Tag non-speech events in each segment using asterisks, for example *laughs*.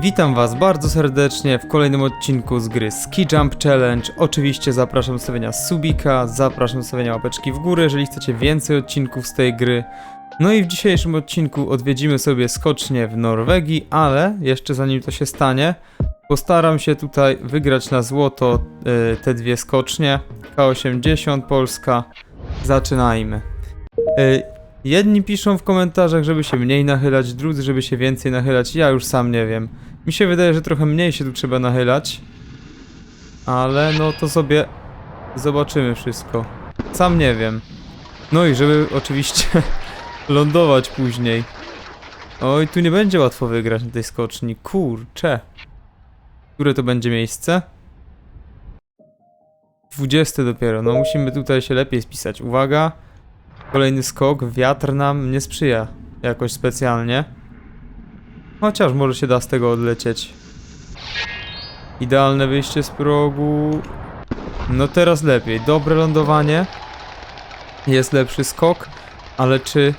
Witam Was bardzo serdecznie w kolejnym odcinku z gry Ski Jump Challenge. Oczywiście zapraszam do stawienia subika, zapraszam do stawienia łapeczki w górę, jeżeli chcecie więcej odcinków z tej gry. No i w dzisiejszym odcinku odwiedzimy sobie skocznie w Norwegii, ale jeszcze zanim to się stanie, postaram się tutaj wygrać na złoto y, te dwie skocznie. K80 Polska. Zaczynajmy. Y, Jedni piszą w komentarzach, żeby się mniej nachylać, drudzy, żeby się więcej nachylać. Ja już sam nie wiem. Mi się wydaje, że trochę mniej się tu trzeba nachylać. Ale no to sobie zobaczymy wszystko. Sam nie wiem. No i żeby oczywiście *laughs* lądować później. Oj, tu nie będzie łatwo wygrać na tej skoczni. Kurcze. Które to będzie miejsce? 20 dopiero. No musimy tutaj się lepiej spisać. Uwaga. Kolejny skok, wiatr nam nie sprzyja jakoś specjalnie. Chociaż może się da z tego odlecieć. Idealne wyjście z progu. No teraz lepiej. Dobre lądowanie. Jest lepszy skok, ale czy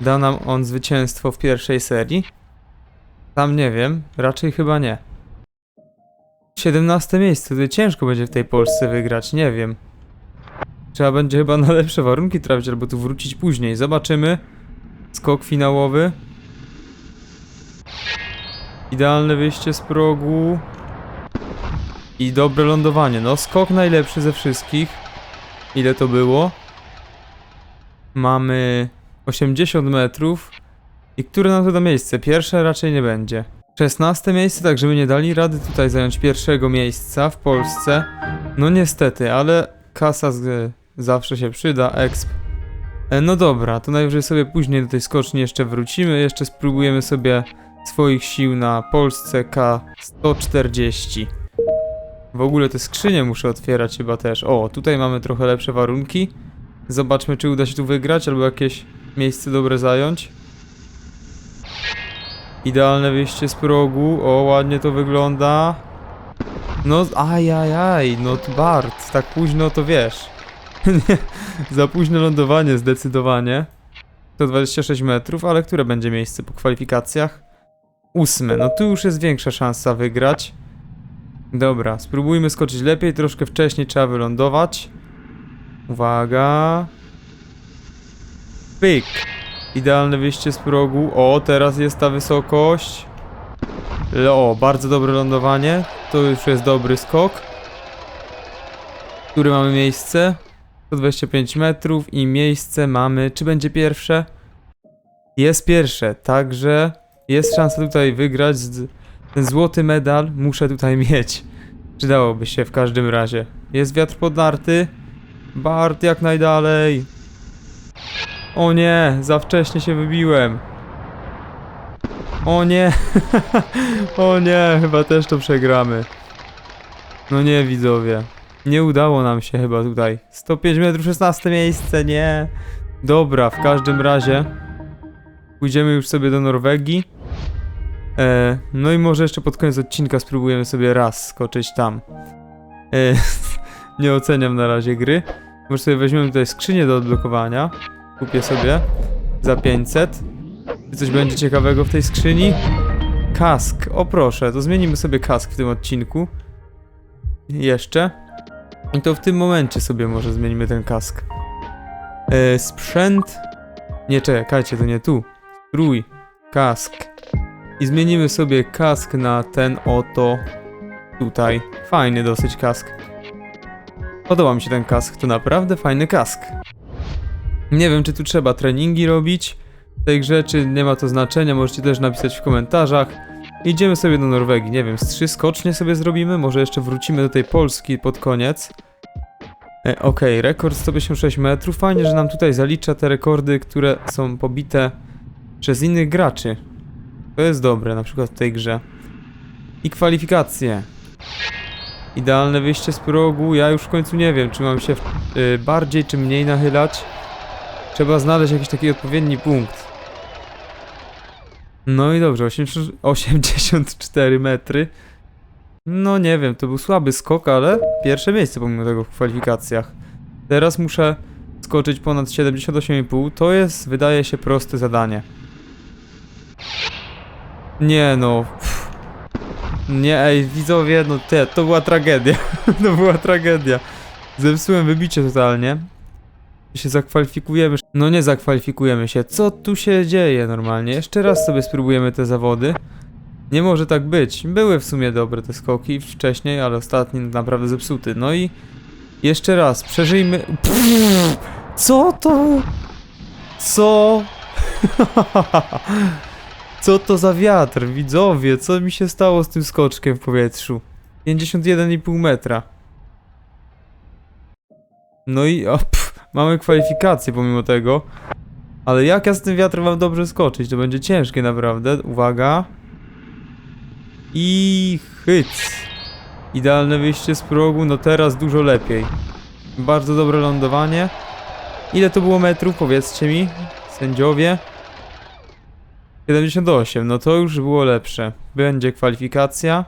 da nam on zwycięstwo w pierwszej serii? Tam nie wiem, raczej chyba nie. 17 miejsce, to ciężko będzie w tej Polsce wygrać, nie wiem. Trzeba będzie chyba na lepsze warunki trafić, albo tu wrócić później. Zobaczymy. Skok finałowy. Idealne wyjście z progu. I dobre lądowanie. No, skok najlepszy ze wszystkich. Ile to było? Mamy 80 metrów. I które nam to da miejsce? Pierwsze raczej nie będzie. 16 miejsce, tak żeby nie dali rady tutaj zająć pierwszego miejsca w Polsce. No niestety, ale kasa z, zawsze się przyda, exp. E, No dobra, to najwyżej sobie później do tej skoczni jeszcze wrócimy, jeszcze spróbujemy sobie swoich sił na Polsce K140. W ogóle te skrzynie muszę otwierać chyba też. O, tutaj mamy trochę lepsze warunki. Zobaczmy, czy uda się tu wygrać, albo jakieś miejsce dobre zająć. Idealne wyjście z progu. O, ładnie to wygląda. No, ajajaj, no to Bart, tak późno to wiesz. *laughs* Za późne lądowanie zdecydowanie. 126 metrów, ale które będzie miejsce po kwalifikacjach? Ósme, no tu już jest większa szansa wygrać. Dobra, spróbujmy skoczyć lepiej, troszkę wcześniej trzeba wylądować. Uwaga. Pyk. Idealne wyjście z progu. O, teraz jest ta wysokość. O, bardzo dobre lądowanie. To już jest dobry skok. Które mamy miejsce? 125 metrów i miejsce mamy. Czy będzie pierwsze? Jest pierwsze, także jest szansa tutaj wygrać. Ten złoty medal muszę tutaj *laughs* mieć. Przydałoby się w każdym razie. Jest wiatr podarty. Bart jak najdalej. O nie, za wcześnie się wybiłem. O nie, *laughs* o nie, chyba też to przegramy. No nie, widzowie. Nie udało nam się chyba tutaj. 105 metrów, 16 miejsce, nie. Dobra, w każdym razie pójdziemy już sobie do Norwegii. E, no i może jeszcze pod koniec odcinka spróbujemy sobie raz skoczyć tam. E, *laughs* nie oceniam na razie gry. Może sobie weźmiemy tutaj skrzynię do odblokowania. Kupię sobie za 500. Czy coś będzie ciekawego w tej skrzyni? Kask, o proszę, to zmienimy sobie kask w tym odcinku. Jeszcze. I to w tym momencie sobie może zmienimy ten kask. E, sprzęt. Nie, czekajcie, to nie tu. Strój. Kask. I zmienimy sobie kask na ten oto. Tutaj. Fajny dosyć kask. Podoba mi się ten kask, to naprawdę fajny kask. Nie wiem, czy tu trzeba treningi robić w tej grze, czy nie ma to znaczenia, możecie też napisać w komentarzach. Idziemy sobie do Norwegii, nie wiem, z trzy skocznie sobie zrobimy, może jeszcze wrócimy do tej Polski pod koniec. E, Okej, rekord 156 metrów, fajnie, że nam tutaj zalicza te rekordy, które są pobite przez innych graczy. To jest dobre, na przykład w tej grze. I kwalifikacje. Idealne wyjście z progu, ja już w końcu nie wiem, czy mam się y, bardziej czy mniej nachylać. Trzeba znaleźć jakiś taki odpowiedni punkt. No i dobrze, 80 84 metry. No nie wiem, to był słaby skok, ale pierwsze miejsce pomimo tego w kwalifikacjach. Teraz muszę skoczyć ponad 78,5. To jest, wydaje się, proste zadanie. Nie no. pff. Nie, ej, widzowie, no te, to była tragedia. *laughs* to była tragedia. Zepsułem wybicie totalnie. Się zakwalifikujemy. No nie zakwalifikujemy się. Co tu się dzieje normalnie? Jeszcze raz sobie spróbujemy te zawody. Nie może tak być. Były w sumie dobre te skoki wcześniej, ale ostatni naprawdę zepsuty. No i jeszcze raz, przeżyjmy. Co to? Co? *laughs* Co to za wiatr, widzowie? Co mi się stało z tym skoczkiem w powietrzu? 51,5 metra. No i mamy kwalifikację pomimo tego. Ale jak ja z tym wiatrem mam dobrze skoczyć? To będzie ciężkie naprawdę. Uwaga. I hyc. Idealne wyjście z progu, no teraz dużo lepiej. Bardzo dobre lądowanie. Ile to było metrów, powiedzcie mi, sędziowie? 78, no to już było lepsze. Będzie kwalifikacja.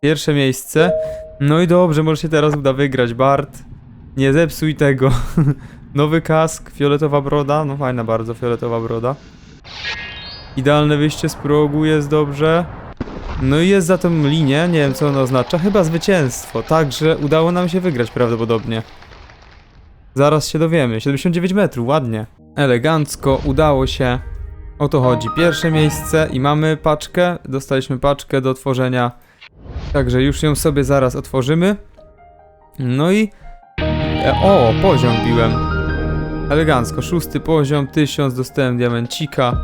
Pierwsze miejsce. No i dobrze, może się teraz uda wygrać, Bart. Nie zepsuj tego. *laughs* Nowy kask, fioletowa broda. No fajna bardzo, fioletowa broda. Idealne wyjście z progu, jest dobrze. No i jest za tą linię, nie wiem co ona oznacza, chyba zwycięstwo. Także udało nam się wygrać prawdopodobnie. Zaraz się dowiemy. 79 metrów, ładnie. Elegancko, udało się. O to chodzi. Pierwsze miejsce i mamy paczkę. Dostaliśmy paczkę do otworzenia. Także już ją sobie zaraz otworzymy. No i... E, o, poziom biłem. Elegancko. Szósty poziom, 1000, dostałem diamencika.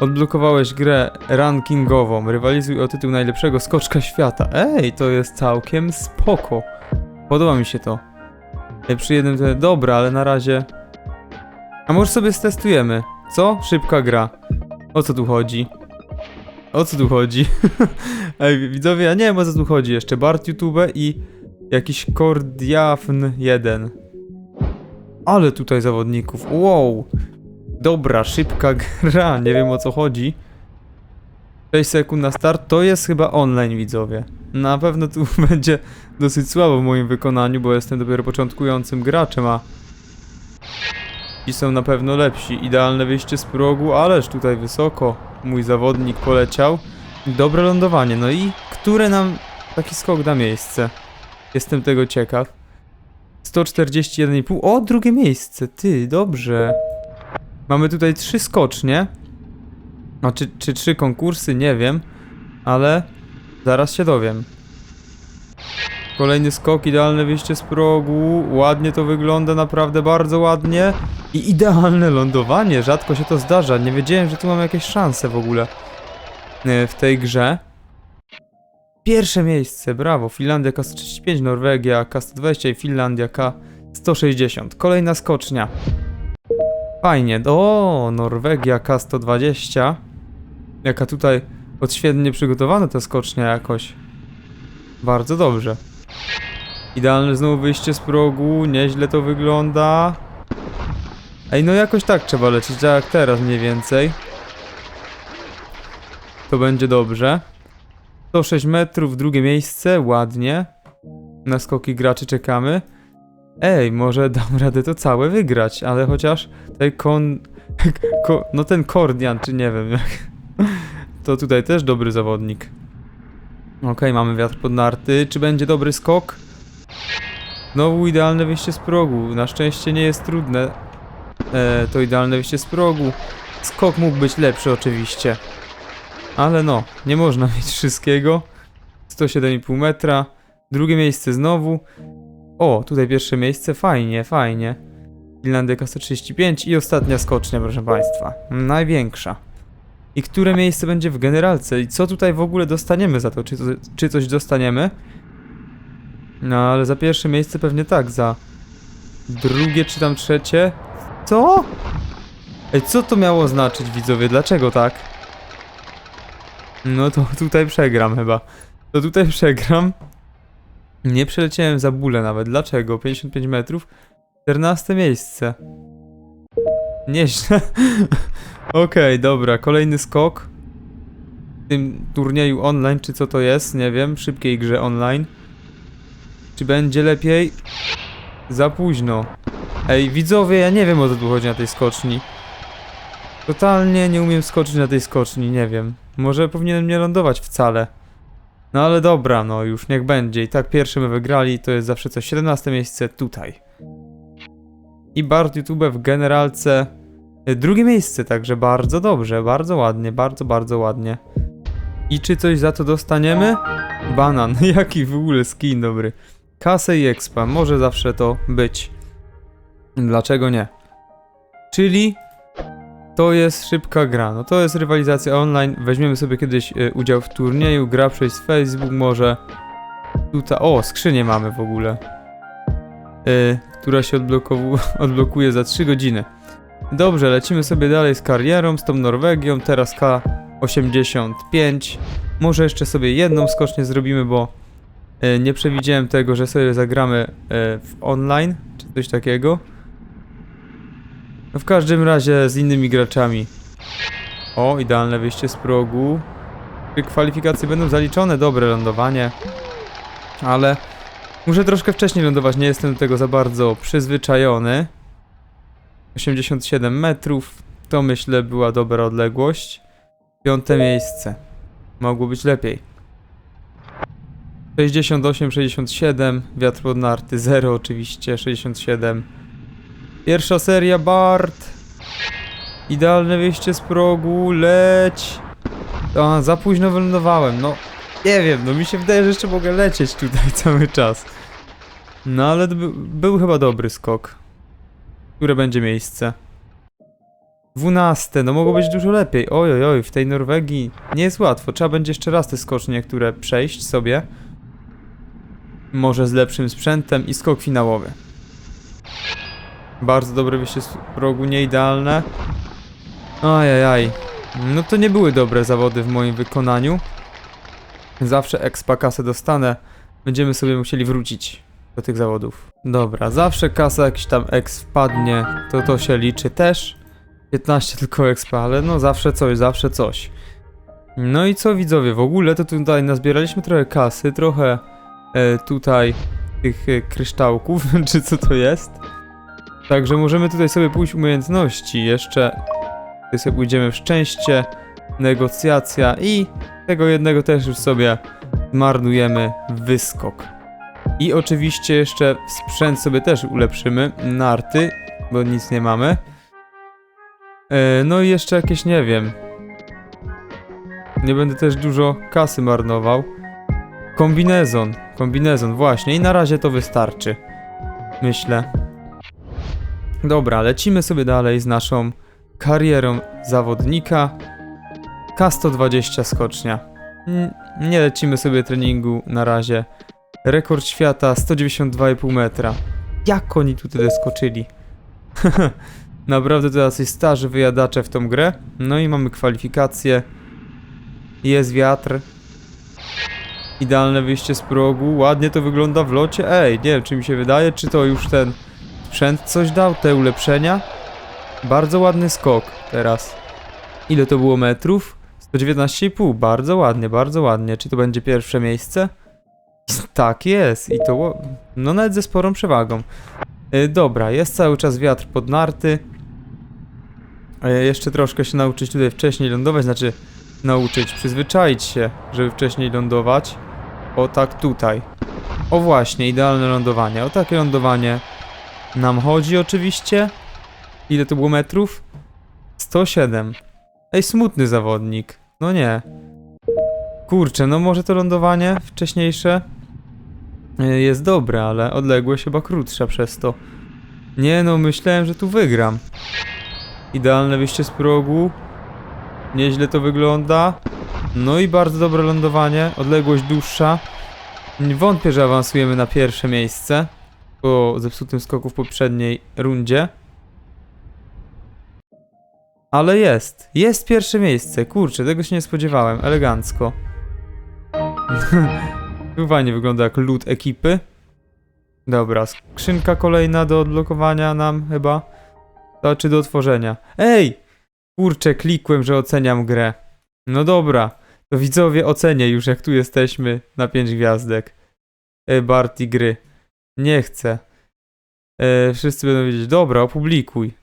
Odblokowałeś grę rankingową. Rywalizuj o tytuł najlepszego skoczka świata. Ej, to jest całkiem spoko. Podoba mi się to. Ej, przy jednym to... Dobra, ale na razie... A może sobie stestujemy? Co? Szybka gra. O co tu chodzi? O co tu chodzi? *laughs* Ej, widzowie, ja nie wiem o co tu chodzi jeszcze. Bart YouTube i jakiś Kordiafn 1. Ale tutaj zawodników. Wow. Dobra, szybka gra. *laughs* Nie wiem o co chodzi. 6 sekund na start. To jest chyba online, widzowie. Na pewno tu *laughs* będzie dosyć słabo w moim wykonaniu, bo jestem dopiero początkującym graczem, a Ci są na pewno lepsi. Idealne wyjście z progu, ależ tutaj wysoko mój zawodnik poleciał. Dobre lądowanie. No i które nam taki skok da miejsce? Jestem tego ciekaw. 141,5. O, drugie miejsce. Ty, dobrze. Mamy tutaj trzy skocznie. A czy, czy trzy konkursy? Nie wiem. Ale zaraz się dowiem. Kolejny skok, idealne wyjście z progu. Ładnie to wygląda, naprawdę bardzo ładnie. I idealne lądowanie, rzadko się to zdarza. Nie wiedziałem, że tu mam jakieś szanse w ogóle e, w tej grze. Pierwsze miejsce, brawo. Finlandia K135, Norwegia K120 i Finlandia K160. Kolejna skocznia. Fajnie. O, Norwegia K120. Jaka tutaj odświetnie przygotowana ta skocznia jakoś. Bardzo dobrze. Idealne znowu wyjście z progu, nieźle to wygląda. Ej, no jakoś tak trzeba lecieć, tak jak teraz mniej więcej. To będzie dobrze. 106 metrów, drugie miejsce, ładnie. Na skoki graczy czekamy. Ej, może dam radę to całe wygrać, ale chociaż tutaj kon... *laughs* ko, no ten Kordian, czy nie wiem jak... *laughs* To tutaj też dobry zawodnik. Okej, mamy wiatr pod narty. Czy będzie dobry skok? Znowu idealne wyjście z progu. Na szczęście nie jest trudne. E, to idealne wyjście z progu. Skok mógł być lepszy oczywiście. Ale no, nie można mieć wszystkiego. 107,5 metra. Drugie miejsce znowu. O, tutaj pierwsze miejsce. Fajnie, fajnie. Finlandia K135 i ostatnia skocznia, proszę Państwa. Największa. I które miejsce będzie w generalce? I co tutaj w ogóle dostaniemy za to? Czy, to, czy coś dostaniemy? No, ale za pierwsze miejsce pewnie tak, za drugie czy tam trzecie. Co? Ej, co to miało znaczyć, widzowie? Dlaczego tak? No to tutaj przegram chyba. To tutaj przegram. Nie przeleciałem za bólę nawet. Dlaczego? 55 metrów. 14 miejsce. Nieźle. *laughs* Okej, dobra. Kolejny skok. W tym turnieju online, czy co to jest? Nie wiem. Szybkiej grze online. Czy będzie lepiej? Za późno. Ej, widzowie, ja nie wiem o co tu chodzi na tej skoczni. Totalnie nie umiem skoczyć na tej skoczni, nie wiem. Może powinienem nie lądować wcale. No ale dobra, no już niech będzie. I tak pierwsze my wygrali, to jest zawsze coś 17 miejsce tutaj. I Bart YouTube w generalce y, drugie miejsce, także bardzo dobrze, bardzo ładnie, bardzo, bardzo ładnie. I czy coś za to dostaniemy? Banan, *laughs* jaki w ogóle skin dobry. Kasę i expa, może zawsze to być. Dlaczego nie? Czyli to jest szybka gra, no to jest rywalizacja online. Weźmiemy sobie kiedyś y, udział w turnieju, gra przez Facebook może. Tutaj, o, skrzynię mamy w ogóle. Y, która się *laughs* odblokuje za 3 godziny. Dobrze, lecimy sobie dalej z karierą, z tą Norwegią, teraz K85. Może jeszcze sobie jedną skocznię zrobimy, bo y, nie przewidziałem tego, że sobie zagramy w online, czy coś takiego. No w każdym razie z innymi graczami. O, idealne wyjście z progu. Czy kwalifikacje będą zaliczone? Dobre lądowanie. Ale muszę troszkę wcześniej lądować, nie jestem do tego za bardzo przyzwyczajony. 87 metrów, to myślę była dobra odległość. Piąte miejsce. Mogło być lepiej. 68, 67, wiatr pod narty, 0 oczywiście, 67. Pierwsza seria Bart. Idealne wyjście z progu, leć. A, za późno wylądowałem, no. Nie wiem, no mi się wydaje, że jeszcze mogę lecieć tutaj *laughs* cały czas. No ale to był, chyba dobry skok. Które będzie miejsce? 12, no mogło być dużo lepiej. Oj, oj, oj, w tej Norwegii nie jest łatwo. Trzeba będzie jeszcze raz te skocznie niektóre przejść sobie. Może z lepszym sprzętem i skok finałowy. Bardzo dobre wyjście z progu, nie idealne. Ajajaj. No to nie były dobre zawody w moim wykonaniu. Zawsze expa kasę dostanę. Będziemy sobie musieli wrócić do tych zawodów. Dobra, zawsze kasa jakiś tam ex wpadnie, to to się liczy też. 15 tylko expa, ale no zawsze coś, zawsze coś. No i co widzowie, w ogóle to tutaj nazbieraliśmy trochę kasy, trochę e, tutaj tych e, kryształków, *laughs* czy co to jest. Także możemy tutaj sobie pójść umiejętności, jeszcze tutaj sobie pójdziemy w szczęście, negocjacja i tego jednego też już sobie zmarnujemy wyskok. I oczywiście jeszcze sprzęt sobie też ulepszymy, narty, bo nic nie mamy. E, no i jeszcze jakieś, nie wiem. Nie będę też dużo kasy marnował. Kombinezon, kombinezon, właśnie. I na razie to wystarczy. Myślę. Dobra, lecimy sobie dalej z naszą karierą zawodnika. K120 skocznia. Nie lecimy sobie treningu na razie. Rekord świata 192,5 metra. Jak oni tu tyle skoczyli? *laughs* Naprawdę to jacyś starzy wyjadacze w tą grę. No i mamy kwalifikacje. Jest wiatr. Idealne wyjście z progu. Ładnie to wygląda w locie. Ej, nie wiem czy mi się wydaje, czy to już ten sprzęt coś dał, te ulepszenia. Bardzo ładny skok teraz. Ile to było metrów? 119,5. Bardzo ładnie, bardzo ładnie. Czy to będzie pierwsze miejsce? Tak jest i to no nawet ze sporą przewagą. E, dobra, jest cały czas wiatr pod narty. E, jeszcze troszkę się nauczyć tutaj wcześniej lądować, znaczy nauczyć, przyzwyczaić się, żeby wcześniej lądować. O tak tutaj. O właśnie, idealne lądowanie. O takie lądowanie nam chodzi oczywiście. Ile to było metrów? 107. Ej, smutny zawodnik. No nie. Kurczę, no może to lądowanie wcześniejsze y, jest dobre, ale odległość chyba krótsza przez to. Nie no, myślałem, że tu wygram. Idealne wyjście z progu. Nieźle to wygląda. No i bardzo dobre lądowanie, odległość dłuższa. Wątpię, że awansujemy na pierwsze miejsce po zepsutym skoku w poprzedniej rundzie. Ale jest. Jest pierwsze miejsce. Kurczę, tego się nie spodziewałem. Elegancko. *laughs* Tu Fajnie wygląda jak lód ekipy. Dobra, skrzynka kolejna do odblokowania nam chyba. To czy do otworzenia. Ej! Kurczę, klikłem, że oceniam grę. No dobra, to widzowie ocenię już jak tu jesteśmy na 5 gwiazdek. E, Barty gry. Nie chcę. E, wszyscy będą wiedzieć, dobra, opublikuj.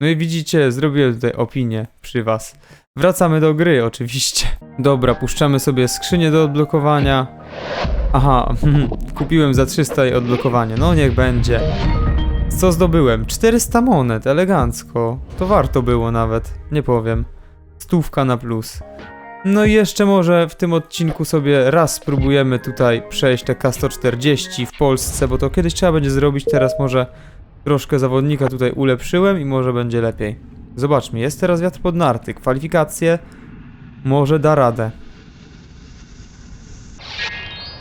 No i widzicie, zrobiłem tutaj opinię przy was. Wracamy do gry oczywiście. Dobra, puszczamy sobie skrzynię do odblokowania. Aha, *laughs* kupiłem za 300 i odblokowanie. No niech będzie. Co zdobyłem? 400 monet, elegancko. To warto było nawet, nie powiem. Stówka na plus. No i jeszcze może w tym odcinku sobie raz spróbujemy tutaj przejść te K140 w Polsce, bo to kiedyś trzeba będzie zrobić, teraz może troszkę zawodnika tutaj ulepszyłem i może będzie lepiej. Zobaczmy, jest teraz wiatr pod narty, kwalifikacje, może da radę.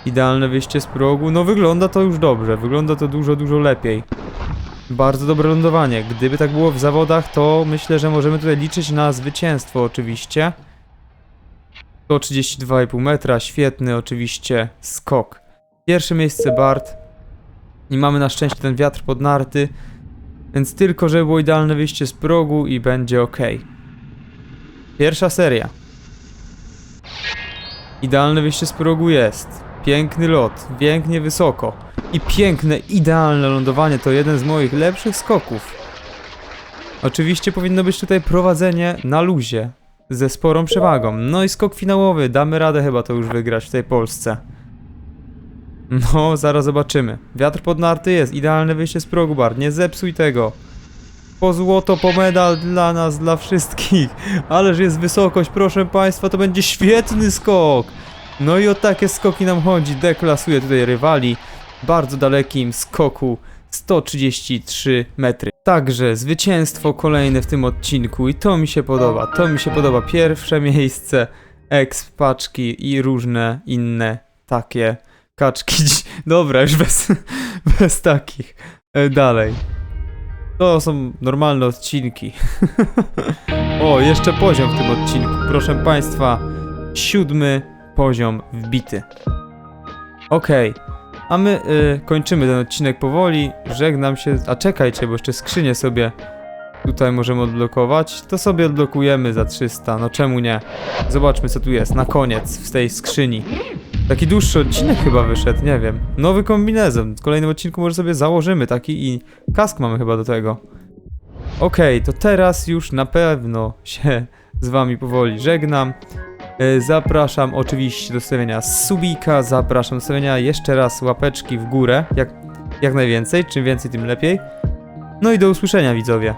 Idealne wyjście z progu, no wygląda to już dobrze, wygląda to dużo, dużo lepiej. Bardzo dobre lądowanie, gdyby tak było w zawodach, to myślę, że możemy tutaj liczyć na zwycięstwo oczywiście. 132,5 metra, świetny oczywiście skok. Pierwsze miejsce Bart. I mamy na szczęście ten wiatr pod narty, więc tylko żeby było idealne wyjście z progu i będzie ok. Pierwsza seria. Idealne wyjście z progu jest. Piękny lot, pięknie wysoko. I piękne, idealne lądowanie to jeden z moich lepszych skoków. Oczywiście powinno być tutaj prowadzenie na luzie, ze sporą przewagą. No i skok finałowy, damy radę chyba to już wygrać w tej Polsce. No, zaraz zobaczymy. Wiatr pod narty jest, idealne wyjście z progu bar, nie zepsuj tego. Po złoto, po medal dla nas, dla wszystkich. Ależ jest wysokość, proszę państwa, to będzie świetny skok. No i o takie skoki nam chodzi, deklasuje tutaj rywali. Bardzo dalekim skoku 133 metry. Także zwycięstwo kolejne w tym odcinku i to mi się podoba. To mi się podoba. Pierwsze miejsce, exp paczki i różne inne takie kaczki. *laughs* Dobra, już bez, *laughs* bez takich. E, Dalej. To są normalne odcinki. *laughs* o, jeszcze poziom w tym odcinku. Proszę Państwa, siódmy poziom wbity. Okej. A my y, kończymy ten odcinek powoli. Żegnam się. A czekajcie, bo jeszcze skrzynię sobie tutaj możemy odblokować. To sobie odblokujemy za 300. No czemu nie? Zobaczmy co tu jest na koniec w tej skrzyni. Taki dłuższy odcinek chyba wyszedł, nie wiem. Nowy kombinezon. W kolejnym odcinku może sobie założymy taki i kask mamy chyba do tego. Okej, to teraz już na pewno się z wami powoli żegnam. E, Zapraszam oczywiście do stawienia subika, zapraszam do stawienia jeszcze raz łapeczki w górę, jak, jak najwięcej, czym więcej tym lepiej. No i do usłyszenia widzowie.